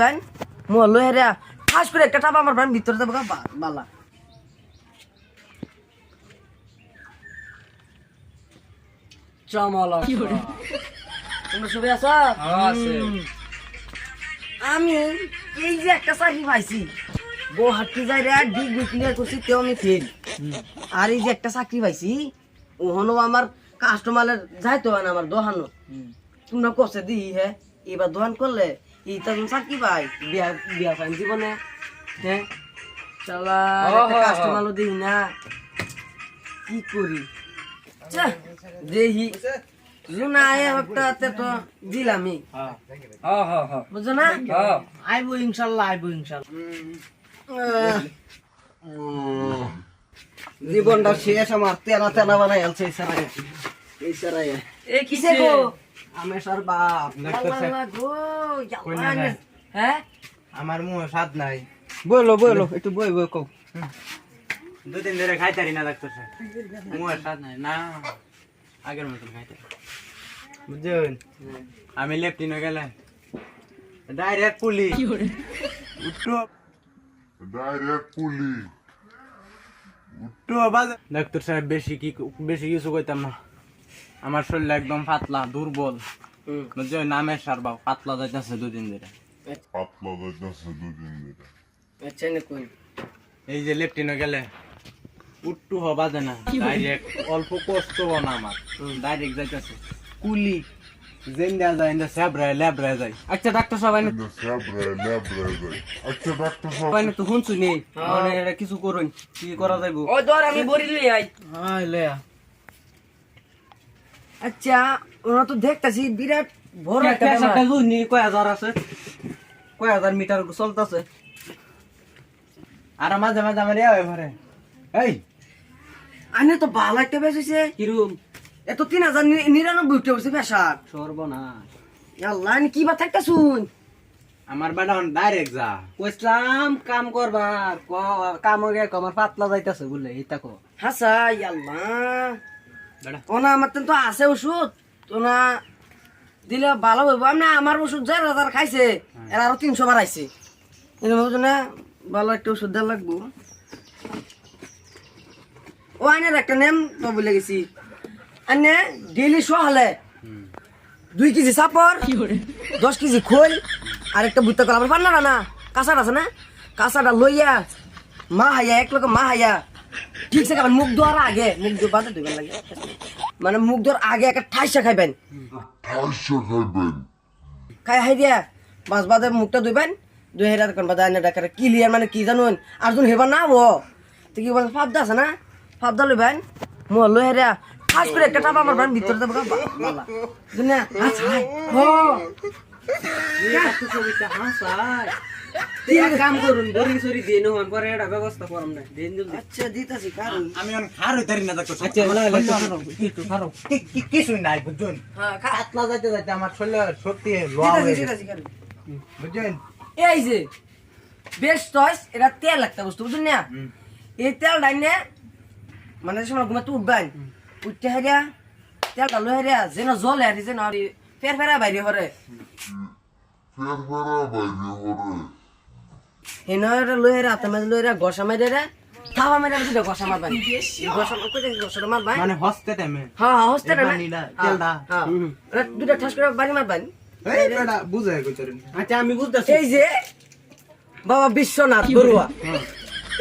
ভাই হেরা ঠাস করে একটা টাপ আমার ভাই ভিতরে দেবো বালা। চমল তোমরা সবাই আছো? আমি এই যে একটা চাকরি পাইছি বৌহাটি যাই রে ডিগ্রি ক্লিয়ার করছি তেও আমি ফেল আর এই যে একটা চাকরি পাইছি ওহনো আমার কাস্টমারের যাইতো না আমার দোহানো। তোমরা কষে দিই হ্যাঁ এবার দোকান করলে এই তো চাকরি পাই বিয়া বিয়া পাই জীবনে হ্যাঁ চালা কাস্টমারও দিই না। কি করি? যা, দেহি। জুনা আয় একটা তে তো দিলামই বুঝছ না? আইবো ইনশাল্লাহ আইবো ইনশাল্লাহ। জীবনটা শেষ আমার তেনা তেনা বানাই এই সারাই এই কিসে গো? আমি সার বাপ হ্যাঁ? আমার মুখ স্বাদ নাই। বলো বলো একটু বই বই কও। দুদিন ধরে খাইতারি না ডাক্তার সাহেব মুখ স্বাদ নাই। না আগের মতন খাইতারি। বুঝছেন আমি লেফটিনে গেলে ডাইরেক্ট পুলিশ উঠো। Direct police. উঠো বাজে ডাক্তার সাহেব বেশি কি বেশি কিছু কইতাম না। আমার শরীর একদম পাতলা দুর্বল। বুঝছেন নামের সারবা পাতলা যাইতেছে দুদিন ধরে। nasıl dönüyor? আচ্ছা নে এই যে লেফটিনে গেলে উট্টু হবা দে না। ডাইরেক্ট অল্প কষ্ট হব না আমার। ডাইরেক্ট যাইতেছে। কুলি জেন্দা যায় না স্যাবরায় ল্যাবরায় যায়। আচ্ছা ডাক্তার সবাই সবাই তো মানে কিছু করুন কি করা যাইব? ওই ধর আমি বড়ি লই আই। হাই লেয়া। আচ্ছা ওরা তো দেখতাছি বিরাট বড় একটা কয় হাজার আছে? কয় হাজার মিটার চলতেছে? আর মাঝে মাঝে আমার ইয়া ঘরে এই! আনে তো ভালো একটা বেশ হইছে। কিরম? এত তিন হাজার নিরানব্বই উঠে বসে পেশার সর্বনাশ। আল্লাহ কি বা থাকতা শুন আমার বেটা ডাইরেক্ট যা। কইসলাম কাম করবার। ক- কাম হয়ে আমার পাতলা যাইতাছে বলে এইটা কো হাসা আল্লাহ ওনা আমার তো আছে ওষুধ। ওনা দিলে ভালো হইব। আমি আমার ওষুধ যার হাজার খাইছে এর আরও তিনশো বার আইছে। এরকম না ভালো একটা ওষুধ দেওয়া লাগবো। ও আইনের একটা নেম তো বলে গেছি। আনে ডেলি সহালে দুই কেজি সাপর দশ কেজি খোল আর একটা ভুট্টা কলা। আমার পান্না না কাঁচাটা আছে না? কাঁচাটা লইয়া মা হাইয়া এক লোক মা হাইয়া ঠিক আছে খাবেন মুখ ধোয়ার আগে মুখ ধোয়া বাদে ধুবেন লাগে। মানে মুখ ধোয়ার আগে একটা ঠাইসা খাইবেন। Taşa kaybın. খাই হাই দিয়া মাছ বাদে মুখটা ধুইবেন দুই হেরার কোন বাদে আইনা ডাকারে ক্লিয়ার মানে কি জানুন আর যখন হেবা না ও তো কি বলে ফাপ আছে না? ফাপ দা লইবেন মো লই হেরা ফাস করে একটা টাপা মারবেন ভিতরে দেবো দুনিয়া আচ্ছা হাই হো এক কাম করুন বরিং সরি দিয়ে নহন পরে এটা ব্যবস্থা করম না। দিন জলদি। আচ্ছা দিতাছি কারণ। আমি অন খার হইতারি না ডাক্তার আচ্ছা না একটু খারো? কিছু নাই বুঝুন হ্যাঁ খা পাতলা যাইতে যাইতে আমার শরীরে শক্তি লোয়া হয়ে গেছে। বুঝছেন? এই যে বেশ টয়স এটা তেল একটা বস্তু বুঝুন না? এই তেল ডাইনে মানে সময় ঘুমাতে উঠবেন উঠতে হারিয়া তেলটা লই হারিয়া যেন জলে হারি যেন ফের ফেরা বাইরে হরে। Ferfera bayri hore. হেন এটা লই হারিয়া হাতে মাঝে গসা রে থাবা মারি আমি দুটা গসা মারবেন গসা কই দেখি গসাটা মারবেন মানে হস্তে টাইমে হ্যাঁ হ্যাঁ হস্তে তেলটা। হ্যাঁ দুটা ঠাস করে বাড়ি মারবেন এই বেটা বুঝাই কইতারেন আচ্ছা আমি বুঝতাছি। এই যে বাবা বিশ্বনাথ বড়ুয়া।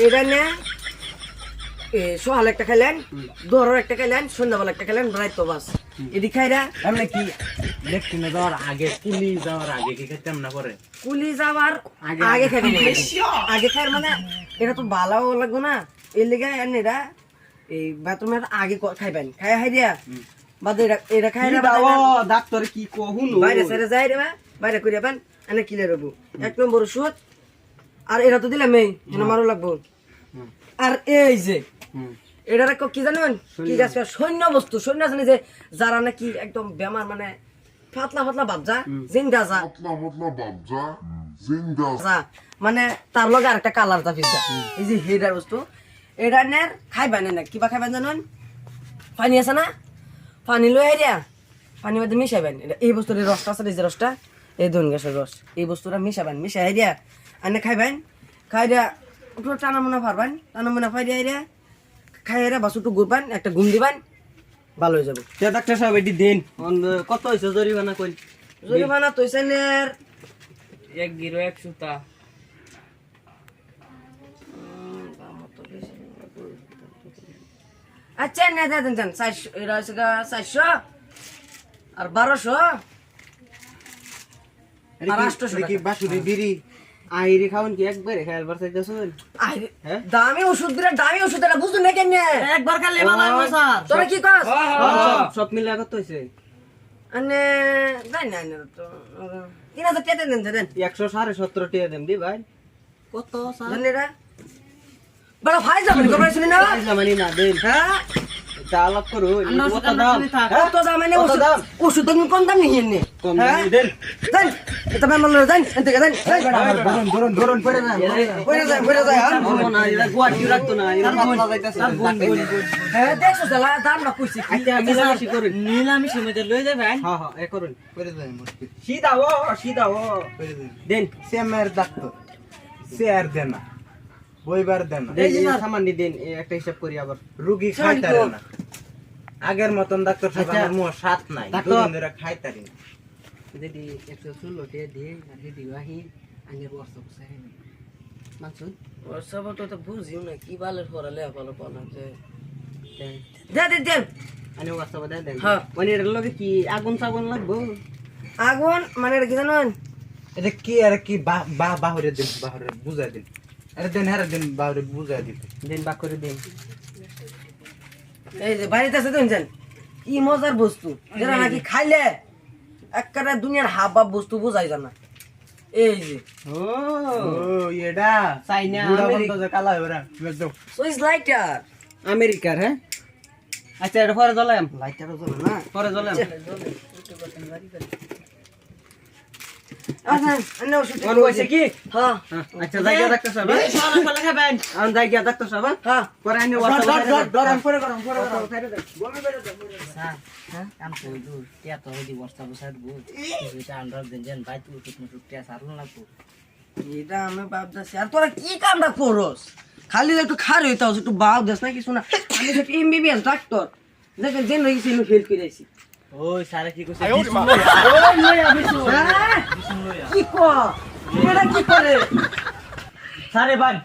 এটা নে সকালে একটা খাইলেন দোহরের একটা খাইলেন সন্ধ্যাবেলা একটা খাইলেন রাইত তো বাস। এদি খাইরা এমনি কি? লেফটিনে যাওয়ার আগে পুলিশ যাওয়ার আগে কি খেতাম না করে কুলি যাওয়ার আগে- আগে খাইবেন আগে খাই মানে এটা তো ভালো লাগবো না। এর লেগে এই বাথরুমের আগে খাইবেন। খাই হাই দিয়া বাদে এটা এটা খাই ডাক্তার কি কহুন বাইরে সাইরে যাই রে বা, বাইরে করে যাবেন এনে কিলে রবো। এক নম্বর ওষুধ আর এটা তো দিলাম এই মারো লাগবো। আর এই যে এটার কি জানেন? কি গাছ সৈন্য বস্তু। সৈন্য জানি যে যারা নাকি একদম বেমার মানে পাতলা পাতলা ভাবজা জিন্দা যা। মানে তার লগে আরেকটা কালার যা পিজা এই যে হেডার বস্তু। এটা নে খাইবেন না কিবা খাইবেন জানেন? পানি আছে না? পানি লই আইয়া পানি মধ্যে মিশাইবেন। এটা এই বস্তুর রসটা আছে এই যে রসটা এই ধন গাছের রস। এই বস্তুটা মিশাবেন মিশাই দিয়া আনে খাইবেন। খাই দিয়া টানা মোনা ফারবেন টানা মোনা ফাই দিয়া দিয়া খাই দিয়া বাস একটু ঘুরবেন একটা ঘুম দিবেন ভালো হয়ে যাবে। তে ডাক্তার সাহেব এটি দিন। কত হয়েছে জরিমানা কই জরিমানা তৈছেনের এক গিরো এক সুতা। আচ্ছা নে দেন দেন চারশো চারশো আর বারোশো। আর আটশোশো কি বাসুরি বিড়ি? আইরি খাওন কি একবারে? খাইল বার চাইতেছুন আরে, হ্যাঁ? দামি ওষুধ দিলে দামি ওষুধ এটা বুঝুন না কেন একবার খাইলে ভালো হবে স্যার। তোরা কি কস? সব মিলে কত হয়েছে আনে জানি না আনে তো তিন হাজার টাকা দেন দেন। একশো সাড়ে সতেরো টাকা দেন দি ভাই। কত এটা বড় ভাই যাবেন কবে শুনি না? জামানি না দেন। হ্যাঁ? তা আলাপ করো কত দাম? কত দাম মানে ওষুধ দাম? ওষুধ তুমি কম দাম নিয়ে নে। কম হ্যাঁ? দেন। দেন। এটা মেমন দেন এতে দেন ধরুন ধরুন ধরুন পড়ে যান পড়ে যায় পড়ে যায়। হ্যাঁ? না এরা গুয়াটি রাখতো না এরা পাতলা যাইতাছে। হ্যাঁ দেখছ শালা দামটা কইছি। কি মিলামিশি করুন। নিলামিশি মধ্যে লই যাবেন হ্যাঁ? হ্যাঁ এ করুন। করে দেন মুশকিল সিধা ও সিধা ও। দেন দেন। সেমের ডাক্তার। সে আর দেন দেন এই যে সামান্য দিন একটা হিসাব করি আবার। রুগী খাইতারে না। আগের মতন ডাক্তার সাহেব আচ্ছা। আমার মুখ সাত নাই। দুদিন ধরে খাইতারি না। যদি একশো ষোলো টিয়া দিয়ে আর যদি বাহি আঙ্গের বর্ষ বসাই মানসুন? বর্ষ তো তো বুঝিও না কি বালের পড়ালে ভালো পড়া যে। দে দে দেন আনি ওয়াস্তা দেন দেন। হ্যাঁ। মানে এর লগে কি আগুন সাগুন লাগবো? আগুন? মানে এটা কি জানেন? এটা কি আর কি বা- বা বাহরে দিন বাহরে বুঝাই দিন। আরে দেন দিন বাহরে বুঝাই দিন দিন বাক করে দিন। এই যে বাড়িতে আছে দেখছেন কি মজার বস্তু। যেটা নাকি খাইলে একটা দুনিয়ার হাব বস্তু বোঝাই জানা এই যে। ও ও এটা চাইনা আমেরিকা। কালা হইরা লাইটার আমেরিকার হ্যাঁ? আচ্ছা এটা পরে জ্বলাম লাইটারও জ্বলে না। পরে জ্বলাম খালি একটু খার হইতে একটু বাউ দেস না কিছু না। আমি এমবিবিএস ডাক্তার দেখেন জেন গেছি ফেল করে ওই সারে কি কইছে? হ্যাঁ? কি কর এটা কি করে? সারে বান।